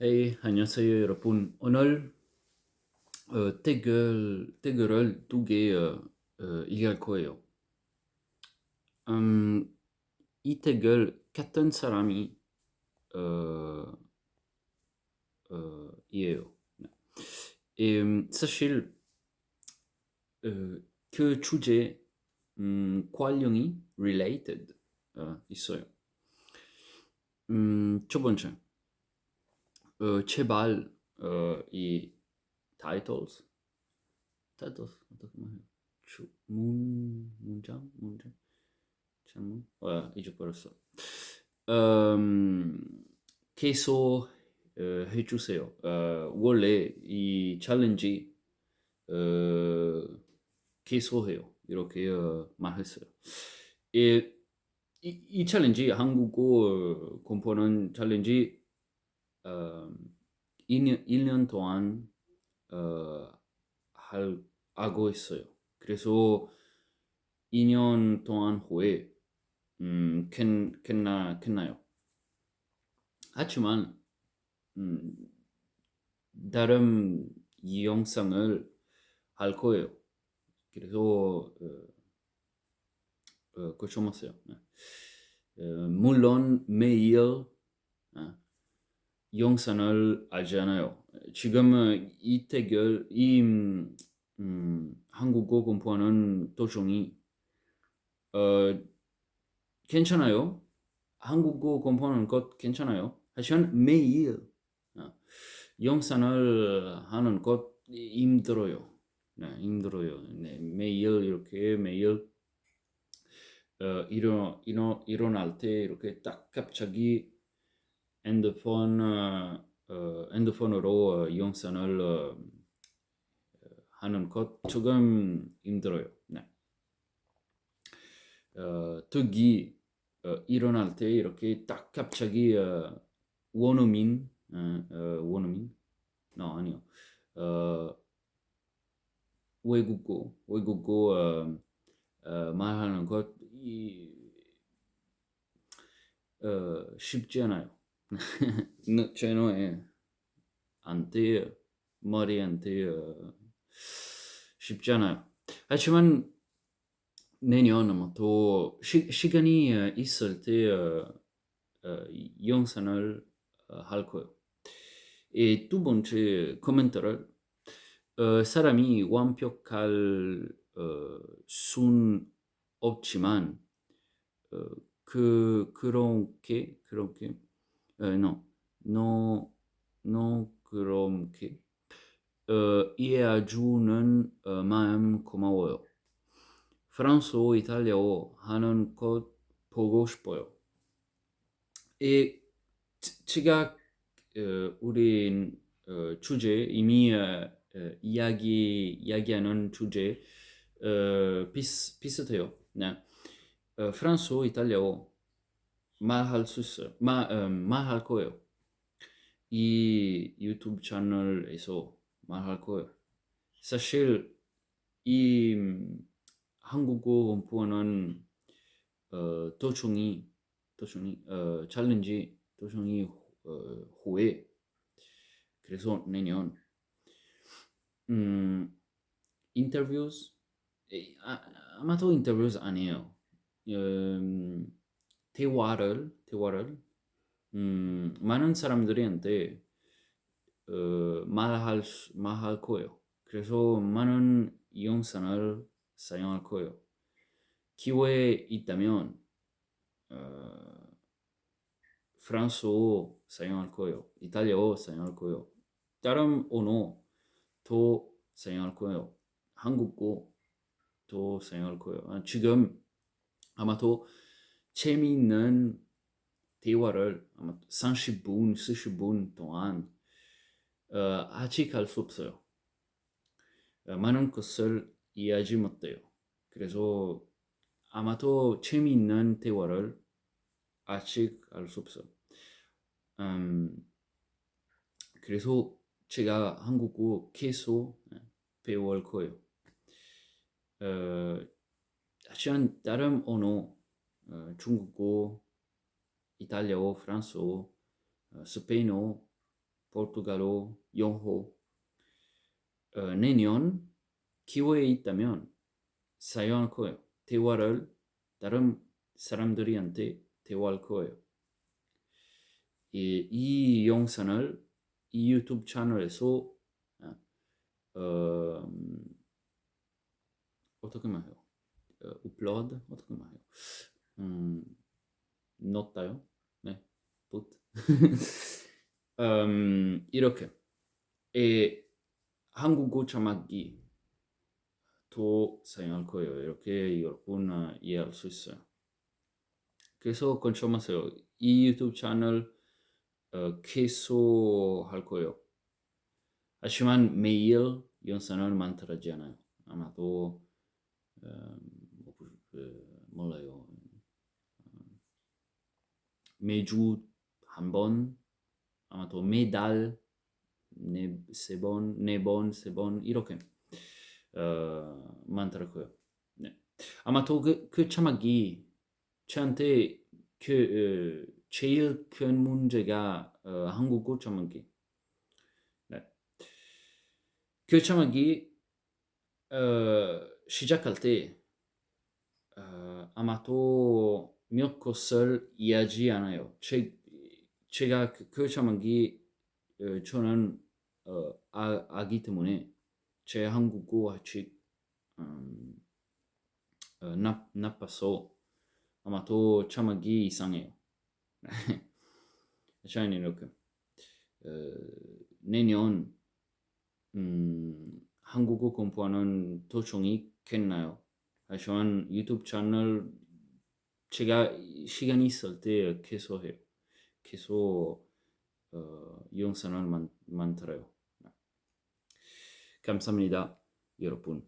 Hey, 안녕하세요 여러분. 오늘 어, 태글, 태글을 두개 어, 어, 얘기할 거예요. 음, 이 태글 같은 사람이 어, 어, 이에요. 음, 사실 어, 그 주제 음, 관련이 related 어, 있어요. 음, 첫 번째, 어, 제발 어, 이 titles, titles 어떻게 말해요? 주, 문, 문장, 문장, 장문, 어, 잊어버렸어. 음, 계속 어, 해주세요. 어, 원래 이 챌린지 어, 계속해요. 이렇게 어, 말했어요. 이, 이, 이 챌린지 한국어 공포는 챌린지 어, 2년, 1년 동안 어, 할, 하고 있어요. 그래서 2년 동안 후에 음, 끝, 끝나, 끝나요. 하지만 음, 다른 이 영상을 할 거예요. 그래서 어, 어, 고쳐봤어요. 네. 어, 물론 매일 어, 하지 않아요. 지금 이이 음, 음, 한국어 공부하는 도중이 어, 괜찮아요. 한국어 공부하는 것 괜찮아요. 하지만 매일 어, 영상을 하는 것 힘들어요. 네, 힘들어요. 네, 매일 이렇게 매일 어, 일어, 일어, 일어날 때 이렇게 딱 갑자기 핸드폰 어, 어, 핸드폰으로 어, 영상을 어, 하는 것 조금 힘들어요. 네. 어, 특히 어, 일어날 때 이렇게 딱 갑자기 어, 원어민 어, 어, 원어민 no, 아니요 어, 외국어 외국어 어, 어, 말하는 것 이, 어, 쉽지 않아요. No, cioè no è 안 돼요. 말이 안 돼요. 쉽지 않아요. 하지만 내년 뭐또 시, 시간이 어, 있을 때 어, 어, 영상을 어, 할 거예요. 이 두 번째 코멘트를 어, 사람이 완벽할 어, 순 없지만 어, 그 그렇게 그렇게 어, no, no, no 그렇게 어, 이해해주는 어, 마음 고마워요. 프랑스어, 이탈리아어 하는 것 보고 싶어요. 이 지- 제가 어, 우리 어, 주제 이미 어, 어, 이야기 이야기하는 주제 어, 비슷 비슷해요. 네. 어, 프랑스어, 이탈리아어 말할 수 있어요. 마, 음, 말할 거예요. 이 유튜브 채널에서 말할 거예요. 사실 이 음, 한국어 공부하는 어, 도중이 도중이 어, 챌린지 도중이 어, 후에 그래서 내년 음, 인터뷰스 에, 아, 아마도 인터뷰스 아니에요. 음, 대화를 대화를 음, 많은 사람들한테 어, 말할 수- 말할 거예요. 그래서 많은 영상을 사용할 거예요. 기회 있다면 어, 프랑스어 사용할 거예요. 이탈리아어 사용할 거예요. 다른 언어도 사용할 거예요. 한국어도 사용할 거예요. 아, 지금 아마도 재미있는 대화를 아마 30분, 40분 동안 어, 아직 할 수 없어요. 어, 많은 것을 이해하지 못해요. 그래서 아마도 재미있는 대화를 아직 할수 없어요. 음, 그래서 제가 한국어 계속 예, 배울 거예요. 어, 하지만 다른 언어, 어, 중국어, 이탈리아어, 프랑스어, 어, 스페인어 포르투갈어, 영어. 어, 내년 기회에 있다면 사용할 거예요. 대화를 다른 사람들이한테 대화할 거예요. 이, 이 영상을 이 유튜브 채널에서 어, 음, 어떻게 말해요? 어, upload 어떻게 말해요? 음, 넣었다요? 네, put. 음, 이렇게 에, 한국어 자막이 더 사용할 거예요. 이렇게 여러분 어, 이해할 수 있어요. 그래서 걱정하세요. 이 유튜브 채널 어, 계속 할 거예요. 하지만 매일 영상을 만들지 않아요. 아마도 그, 몰라요. 음, 매주 한 번, 아마도 매달 네, 세 번, 네 번, 세 번 이렇게 어, 거예요. 네. 아마도 그, 그 자막이 저한테 그 어, 제일 큰 문제가 어, 한국어 자막이. 네. 그 자막이 어, 시작할 때 어, 아마도 몇 것을 않아요. 제, 제가 그, 그 자막이 어, 저는 어, 아, 아기 때문에 제 한국어 아직 음, 어, 나, 나빠서 아마도 자막이 이상해요. 저는 이렇게 어, 내년 음, 한국어 공부하는 도중이 겠나요? 하지만 유튜브 채널 제가 시간이 있을 때 계속 해요. 계속 어, 영상을 만, 만들어요. 감사합니다, 여러분.